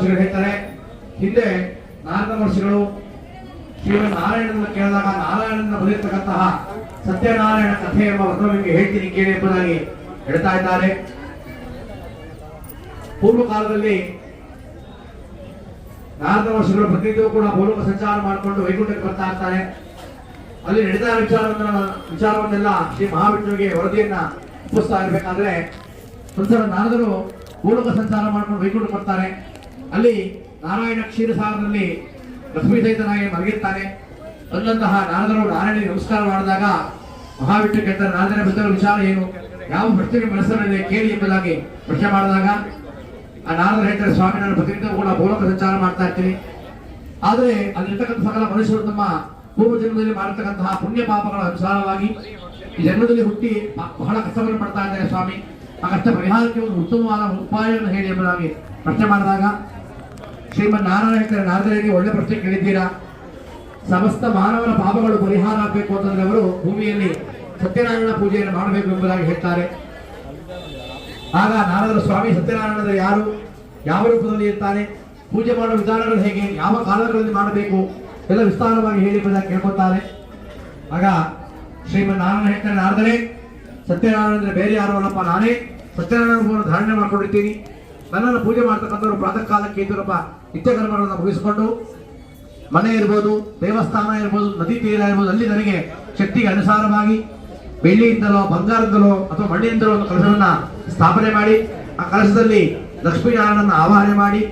ಹೇಳ್ತಾರೆ, ಹಿಂದೆ ನಾರದ ಮಹರ್ಷಿಗಳು ಶ್ರೀಮನ್ ನಾರಾಯಣನ ಕೇಳಿದಾಗ ನಾರಾಯಣನ ಬರೆದಿರ್ತಕ್ಕಂತಹ ಸತ್ಯನಾರಾಯಣ ಕಥೆ ಎಂಬ ನಿಮಗೆ ಹೇಳ್ತೀನಿ, ಕೇಳಿ ಎಂಬುದಾಗಿ ಹೇಳ್ತಾ ಇದ್ದಾರೆ. ಪೂರ್ವ ಕಾಲದಲ್ಲಿ ನಾರದ ಮಹರ್ಷಿಗಳು ಪ್ರತಿನಿತ್ಯವೂ ಕೂಡ ಭೂಲೋಕ ಸಂಚಾರ ಮಾಡಿಕೊಂಡು ವೈಕುಂಠಕ್ಕೆ ಬರ್ತಾ ಇರ್ತಾರೆ. ಅಲ್ಲಿ ನಡೆದ ವಿಚಾರವನ್ನ, ವಿಚಾರವನ್ನೆಲ್ಲ ಶ್ರೀ ಮಹಾವಿಷ್ಣುವಿಗೆ ವರದಿಯನ್ನ ಒಪ್ಪಿಸ್ತಾ ಇರಬೇಕಾದ್ರೆ, ಒಂದ್ಸಲ ನಾರದರು ಭೂಲೋಕ ಸಂಚಾರ ಮಾಡ್ಕೊಂಡು ವೈಕುಂಠಕ್ಕೆ ಬರ್ತಾರೆ. ಅಲ್ಲಿ ನಾರಾಯಣ ಕ್ಷೀರಸಾಗರದಲ್ಲಿ ಲಕ್ಷ್ಮೀ ಸಹಿತನಾಗಿ ಮಲಗಿರ್ತಾನೆ. ಅಲ್ಲಂತಹ ನಾರದರು ನಾರಾಯಣಿಗೆ ನಮಸ್ಕಾರ ಮಾಡಿದಾಗ ಮಹಾವಿಷ್ಣು ಕೇಳ್ತಾರೆ, ನಾರದರ ಬಂದಿರೋ ವಿಚಾರ ಏನು? ಯಾವ ಪ್ರಶ್ನೆಗೆ ಮನಸ್ಸಿನಲ್ಲಿ ಕೇಳಿ ಎಂಬುದಾಗಿ ಪ್ರಶ್ನೆ ಮಾಡಿದಾಗ, ಆ ನಾರದರು ಹೇಳ್ತಾರೆ, ಸ್ವಾಮಿ, ನಾನು ಪ್ರತಿನಿತ್ಯವೂ ಕೂಡ ಭೂಲೋಕ ಸಂಚಾರ ಮಾಡ್ತಾ ಇರ್ತೀನಿ. ಆದರೆ ಅಲ್ಲಿರ್ತಕ್ಕಂಥ ಸಕಲ ಮನುಷ್ಯರು ತಮ್ಮ ಪೂರ್ವ ಜನ್ಮದಲ್ಲಿ ಮಾಡಿರ್ತಕ್ಕಂತಹ ಪುಣ್ಯ ಪಾಪಗಳ ಅನುಸಾರವಾಗಿ ಈ ಜನ್ಮದಲ್ಲಿ ಹುಟ್ಟಿ ಬಹಳ ಕಷ್ಟವನ್ನು ಪಡ್ತಾ ಇದ್ದಾರೆ ಸ್ವಾಮಿ. ಆ ಕಷ್ಟ ಪರಿಹಾರಕ್ಕೆ ಒಂದು ಉತ್ತಮವಾದ ಉಪಾಯವನ್ನು ಹೇಳಿ ಎಂಬುದಾಗಿ ಪ್ರಶ್ನೆ ಮಾಡಿದಾಗ ಶ್ರೀಮನ್ ನಾರಾಯಣ ನಾರದರಿಗೆ ಒಳ್ಳೆ ಪ್ರಶ್ನೆ ಕೇಳಿದ್ದೀರಾ? ಸಮಸ್ತ ಮಾನವರ ಪಾಪಗಳು ಪರಿಹಾರ ಆಗಬೇಕು ಅಂತಂದ್ರೆ ಅವರು ಭೂಮಿಯಲ್ಲಿ ಸತ್ಯನಾರಾಯಣ ಪೂಜೆಯನ್ನು ಮಾಡಬೇಕು ಎಂಬುದಾಗಿ ಹೇಳ್ತಾರೆ. ಆಗ ನಾರದರ, ಸ್ವಾಮಿ ಸತ್ಯನಾರಾಯಣ ಯಾರು? ಯಾವ ರೂಪದಲ್ಲಿ ಇರ್ತಾನೆ ಪೂಜೆ ಮಾಡುವ ವಿಧಾನಗಳು ಹೇಗೆ? ಯಾವ ಕಾಲಗಳಲ್ಲಿ ಮಾಡಬೇಕು? ಎಲ್ಲ ವಿಸ್ತಾರವಾಗಿ ಹೇಳಿ ಕೇಳ್ಕೊತಾರೆ ಆಗ ಶ್ರೀಮನ್ ನಾರಾಯಣ ಹೇಳ್ತಾರೆ ನಾರದರೇ ಸತ್ಯನಾರಾಯಣ ಅಂದ್ರೆ ಬೇರೆ ಯಾರು ಅಲ್ಲಪ್ಪ? ನಾನೇ ಸತ್ಯನಾರಾಯಣ ಧಾರಣೆ ಮಾಡ್ಕೊಂಡಿರ್ತೀನಿ. ನನ್ನನ್ನು ಪೂಜೆ ಮಾಡ್ತಕ್ಕಂಥವ್ರು ಪ್ರಾತಃ ಕಾಲಕ್ಕೆ ಇದ್ದರಪ್ಪ ನಿತ್ಯ ಕರ್ಮಗಳನ್ನು ಮುಗಿಸಿಕೊಂಡು ಮನೆ ಇರ್ಬೋದು, ದೇವಸ್ಥಾನ ಇರ್ಬೋದು, ನದಿ ತೀರ ಇರ್ಬೋದು, ಅಲ್ಲಿ ನನಗೆ ಶಕ್ತಿಗೆ ಅನುಸಾರವಾಗಿ ಬೆಳ್ಳಿಯಿಂದಲೋ, ಬಂಗಾರದಿಂದಲೋ ಅಥವಾ ಮಣ್ಣಿನಿಂದಲೋ ಒಂದು ಕಲಶವನ್ನ ಸ್ಥಾಪನೆ ಮಾಡಿ, ಆ ಕಲಶದಲ್ಲಿ ಲಕ್ಷ್ಮೀನಾರಾಯಣನ ಆವಾಹನೆ ಮಾಡಿ,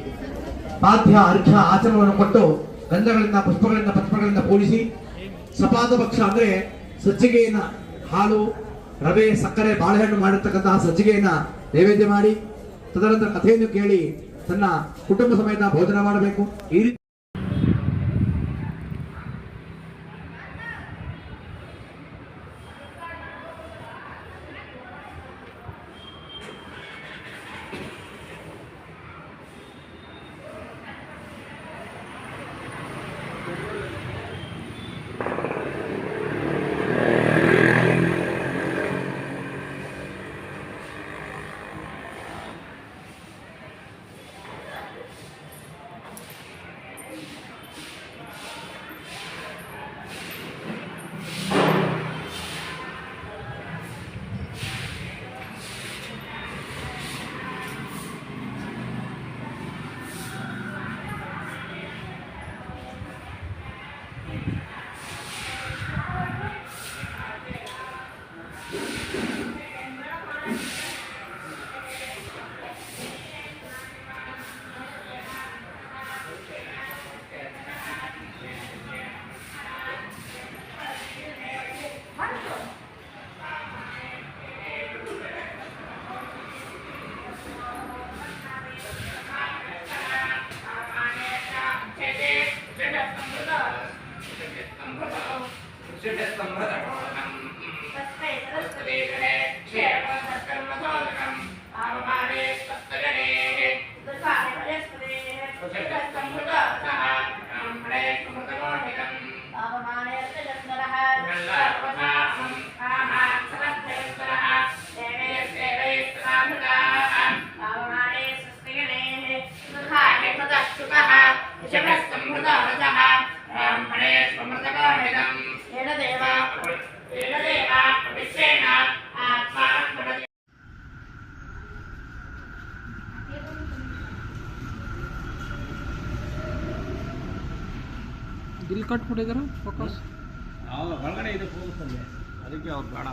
ಪಾದ್ಯ, ಅರ್ಘ್ಯ ಆಚರಣವನ್ನು ಕೊಟ್ಟು ಗಂಧಗಳಿಂದ, ಪುಷ್ಪಗಳಿಂದ ಪುಷ್ಪಗಳಿಂದ ಪೂಜಿಸಿ, ಸಪಾದ ಪಕ್ಷ ಅಂದ್ರೆ ಸಜ್ಜಿಗೆಯನ್ನ ಹಾಲು, ರವೆ, ಸಕ್ಕರೆ, ಬಾಳೆಹಣ್ಣು ಮಾಡಿರ್ತಕ್ಕಂತಹ ಸಜ್ಜಿಗೆಯನ್ನ ನೈವೇದ್ಯ ಮಾಡಿ ತದನಂತರ ಕಥೆಯನ್ನು ಕೇಳಿ ತನ್ನ ಕುಟುಂಬ ಸಮೇತ ಭೋಜನ ಮಾಡಬೇಕು. ಈ ಇಲ್ಲಿ ಕಟ್ಬಿಟ್ಟಿದ್ದೀರಾ ಫೋಕಸ್. ಒಳಗಡೆ ಇದೆ ಫೋಕಸ್ ಅಲ್ಲಿ ಅದಕ್ಕೆ ಅವ್ರು ಬೇಡ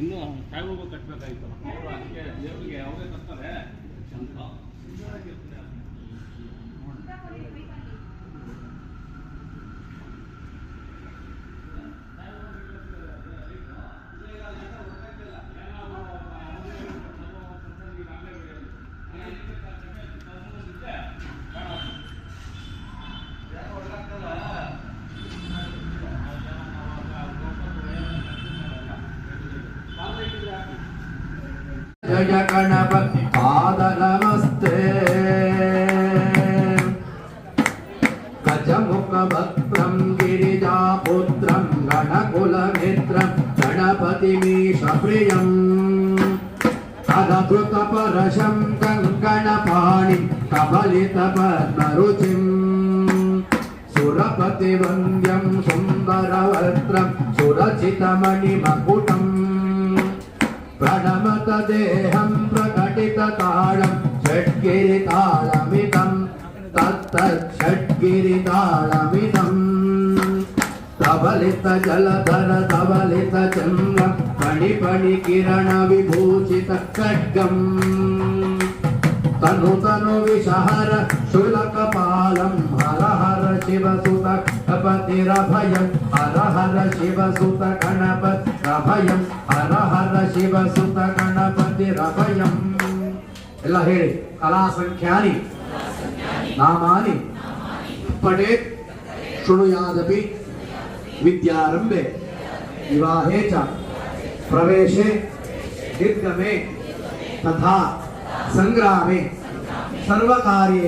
ಇನ್ನೂ ಸಾಯಿಬಾಬಾ ಕಟ್ಟಬೇಕಾಗಿತ್ತು ಅದಕ್ಕೆ ದೇವರಿಗೆ ಯಾವುದೇ ಕಟ್ತಾರೆ. ಅಂತ జయ గణప పాద నమస్తే గజముఖ భద్రం గిరిజాపుత్రం గణకులమిత్రం గణపతిమీష ప్రియం కథృతపరశం గణపాణి కబలిత పద్మరుచిం సురపతివంద్యం సుందరవస్త్రం సురచితమణిమకుటం तत्तदेहं प्रकटितताळं षट्गिरिताळमिदं तत्तषट्गिरिताळमिदम् धवलितजलधर धवलितचन्द्रं फणिफणिकिरणविभूषितखड्गम् तनुतनुविषहर शुलकपालं हर हर शिवसुत गणपतिरभयं हर हर शिवसुत गणपतिरभयं हर हर शिवसुत ಗಣಪತಿರಭಯಂ ಎಲ್ಲ ಹೇಳಿ ಕಲಾ ಸಂಖ್ಯಾನಿ ನಾಮಾನಿ ಪಡೇತ್ ಶೃಣುಯಾದಪಿ ವಿದ್ಯಾರಂಭೆ ವಿವಾಹೇ ಚ ಪ್ರವೇಶೆ ನಿರ್ಗಮೆ ತಥಾ ಸಂಗ್ರಾಮೆ ಸರ್ವಕಾರ್ಯೇ